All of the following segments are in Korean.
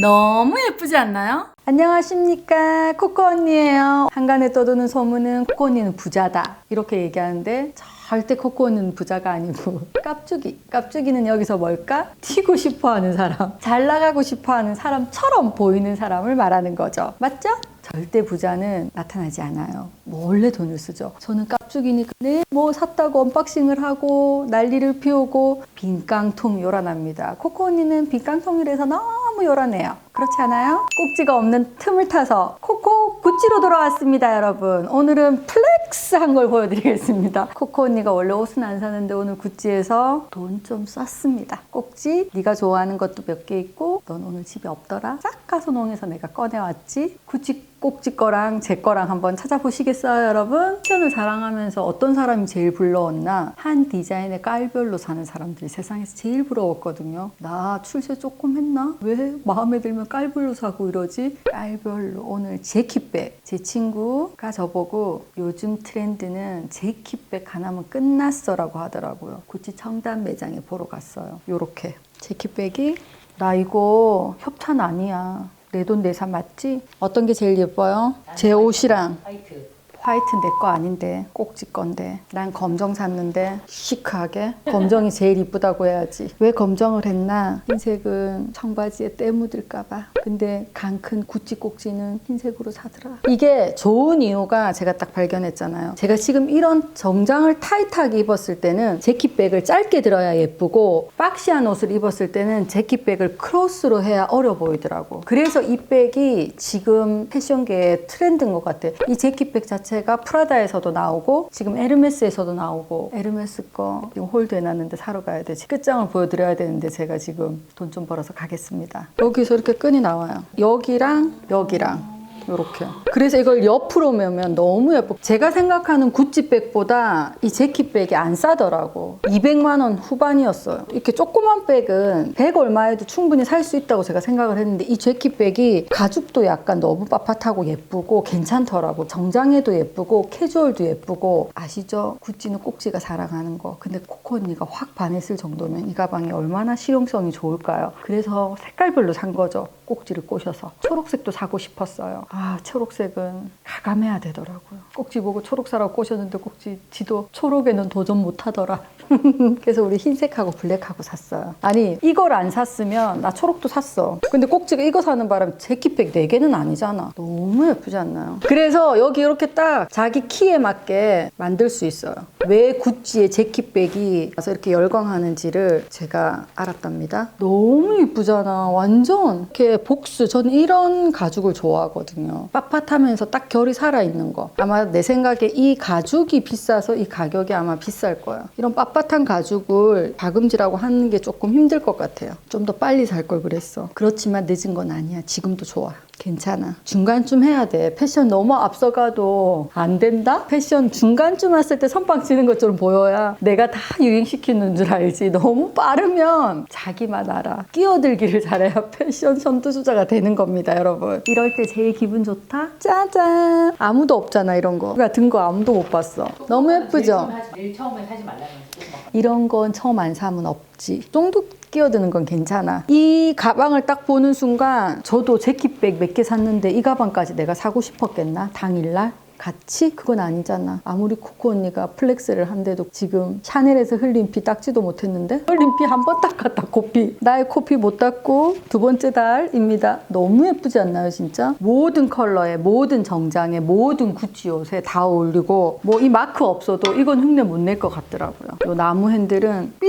너무 예쁘지 않나요? 안녕하십니까 코코 언니예요 한간에 떠도는 소문은 코코 언니는 부자다 이렇게 얘기하는데 절대 코코 언니는 부자가 아니고 깝죽이 깝죽이는 여기서 뭘까? 튀고 싶어하는 사람 잘 나가고 싶어하는 사람처럼 보이는 사람을 말하는 거죠 맞죠? 절대 부자는 나타나지 않아요. 몰래 돈을 쓰죠. 저는 깝죽이니까 네, 뭐 샀다고 언박싱을 하고 난리를 피우고 빈깡통 요란합니다. 코코 언니는 빈깡통이라서 너무 요란해요. 그렇지 않아요? 꼭지가 없는 틈을 타서 코코 구찌로 돌아왔습니다, 여러분. 오늘은 플렉스한 걸 보여드리겠습니다. 코코 언니가 원래 옷은 안 사는데 오늘 구찌에서 돈 좀 썼습니다. 꼭지 네가 좋아하는 것도 몇 개 있고 넌 오늘 집에 없더라. 싹 가서 농에서 내가 꺼내왔지. 구찌 꼭지 거랑 제 거랑 한번 찾아보시겠어요, 여러분? 패션을 자랑하면서 어떤 사람이 제일 부러웠나? 한 디자인의 깔별로 사는 사람들이 세상에서 제일 부러웠거든요. 나 출세 조금 했나? 왜 마음에 들면 깔별로 사고 이러지? 깔별로 오늘 재킷백. 제 친구가 저보고 요즘 트렌드는 재킷백 하나면 끝났어 라고 하더라고요. 구찌 청담 매장에 보러 갔어요. 요렇게. 재킷백이 나 이거 협찬 아니야. 내 돈 내산 맞지? 어떤 게 제일 예뻐요? 제 옷이랑 화이트. 화이트 내 거 아닌데 꼭지 건데. 난 검정 샀는데 시크하게 검정이 제일 이쁘다고 해야지. 왜 검정을 했나? 흰색은 청바지에 때 묻을까봐. 근데 강큰 구찌 꼭지는 흰색으로 사더라. 이게 좋은 이유가 제가 딱 발견했잖아요. 제가 지금 이런 정장을 타이트하게 입었을 때는 재킷백을 짧게 들어야 예쁘고 박시한 옷을 입었을 때는 재킷백을 크로스로 해야 어려 보이더라고. 그래서 이 백이 지금 패션계의 트렌드인 것 같아. 이 재킷백 자체 가 프라다에서도 나오고 지금 에르메스에서도 나오고 에르메스 거 지금 홀드 해놨는데 사러 가야 돼. 끝장을 보여드려야 되는데 제가 지금 돈 좀 벌어서 가겠습니다. 여기서 이렇게 끈이 나와요. 여기랑 여기랑 이렇게. 그래서 이걸 옆으로 매면 너무 예뻐. 제가 생각하는 구찌백보다 이 재킷백이 안 싸더라고. 200만 원 후반이었어요. 이렇게 조그만 백은 100 얼마에도 충분히 살 수 있다고 제가 생각을 했는데 이 재킷백이 가죽도 약간 너무 빳빳하고 예쁘고 괜찮더라고. 정장에도 예쁘고 캐주얼도 예쁘고 아시죠? 구찌는 꼭지가 자랑하는 거. 근데 코코 언니가 확 반했을 정도면 이 가방이 얼마나 실용성이 좋을까요? 그래서 색깔별로 산 거죠. 꼭지를 꼬셔서 초록색도 사고 싶었어요. 아 초록색은 가감해야 되더라고요. 꼭지 보고 초록 사라고 꼬셨는데 꼭지 지도 초록에는 도전 못하더라. 그래서 우리 흰색하고 블랙하고 샀어요. 아니 이걸 안 샀으면 나 초록도 샀어. 근데 꼭지가 이거 사는 바람 재킷백 4개는 아니잖아. 너무 예쁘지 않나요? 그래서 여기 이렇게 딱 자기 키에 맞게 만들 수 있어요. 왜 구찌의 재킷백이 와서 이렇게 열광하는지를 제가 알았답니다. 너무 예쁘잖아. 완전 이렇게 복수. 저는 이런 가죽을 좋아하거든요. 빳빳하면서 딱 결이 살아있는 거. 아마 내 생각에 이 가죽이 비싸서 이 가격이 아마 비쌀 거예요. 이런 빳빳한 가죽을 박음질하고 하는 게 조금 힘들 것 같아요. 좀 더 빨리 살 걸 그랬어. 그렇지만 늦은 건 아니야. 지금도 좋아. 괜찮아. 중간쯤 해야 돼. 패션 너무 앞서가도 안 된다? 패션 중간쯤 왔을 때 선빵 치는 것처럼 보여야 내가 다 유행시키는 줄 알지. 너무 빠르면 자기만 알아. 끼어들기를 잘해야 패션 선두주자가 되는 겁니다, 여러분. 이럴 때 제일 기분 좋다? 짜잔. 아무도 없잖아, 이런 거. 같은 거 아무도 못 봤어. 너무 예쁘죠? 제일 처음에 사지 말라는 거. 이런 건 처음 안 사면 없지. 이 정도 끼어드는 건 괜찮아. 이 가방을 딱 보는 순간 저도 재킷백 몇 개 샀는데 이 가방까지 내가 사고 싶었겠나? 당일날? 같이? 그건 아니잖아. 아무리 코코 언니가 플렉스를 한데도 지금 샤넬에서 흘린 피 닦지도 못했는데 흘린 피 한 번 닦았다 코피. 나의 코피 못 닦고 두 번째 달입니다. 너무 예쁘지 않나요 진짜? 모든 컬러에 모든 정장에 모든 구찌 옷에 다 어울리고 뭐 이 마크 없어도 이건 흉내 못 낼 것 같더라고요. 이 나무 핸들은 삑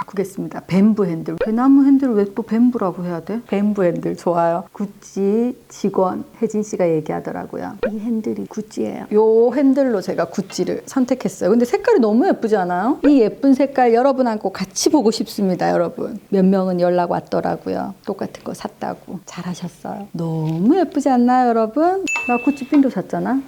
바꾸겠습니다. 뱀부 핸들. 대나무 핸들 왜 또 뱀부라고 해야 돼? 뱀부 핸들 좋아요. 구찌 직원 혜진 씨가 얘기하더라고요. 이 핸들이 구찌예요. 요 핸들로 제가 구찌를 선택했어요. 근데 색깔이 너무 예쁘지 않아요? 이 예쁜 색깔 여러분하고 같이 보고 싶습니다, 여러분. 몇 명은 연락 왔더라고요. 똑같은 거 샀다고. 잘하셨어요. 너무 예쁘지 않나요, 여러분? 나 구찌 핀도 샀잖아.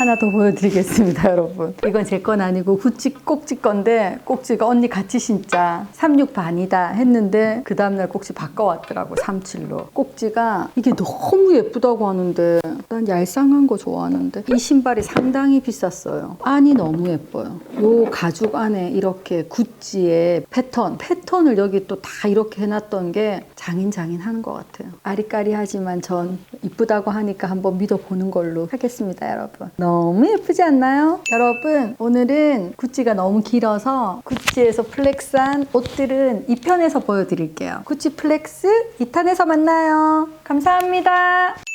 하나 더 보여드리겠습니다, 여러분. 이건 제 건 아니고 구찌 꼭지 건데 꼭지가 언니 같이 신자 36 반이다 했는데 그 다음날 꼭지 바꿔왔더라고 37로. 꼭지가 이게 너무 예쁘다고 하는데 난 얄쌍한 거 좋아하는데 이 신발이 상당히 비쌌어요. 안이 너무 예뻐요. 요 가죽 안에 이렇게 구찌의 패턴, 패턴을 여기 또 다 이렇게 해놨던 게 장인 장인 하는 것 같아요. 아리까리하지만 전 이쁘다고 하니까 한번 믿어보는 걸로 하겠습니다, 여러분. 너무 예쁘지 않나요? 여러분, 오늘은 구찌가 너무 길어서 구찌에서 플렉스한 옷들은 2편에서 보여드릴게요. 구찌 플렉스 2탄에서 만나요. 감사합니다.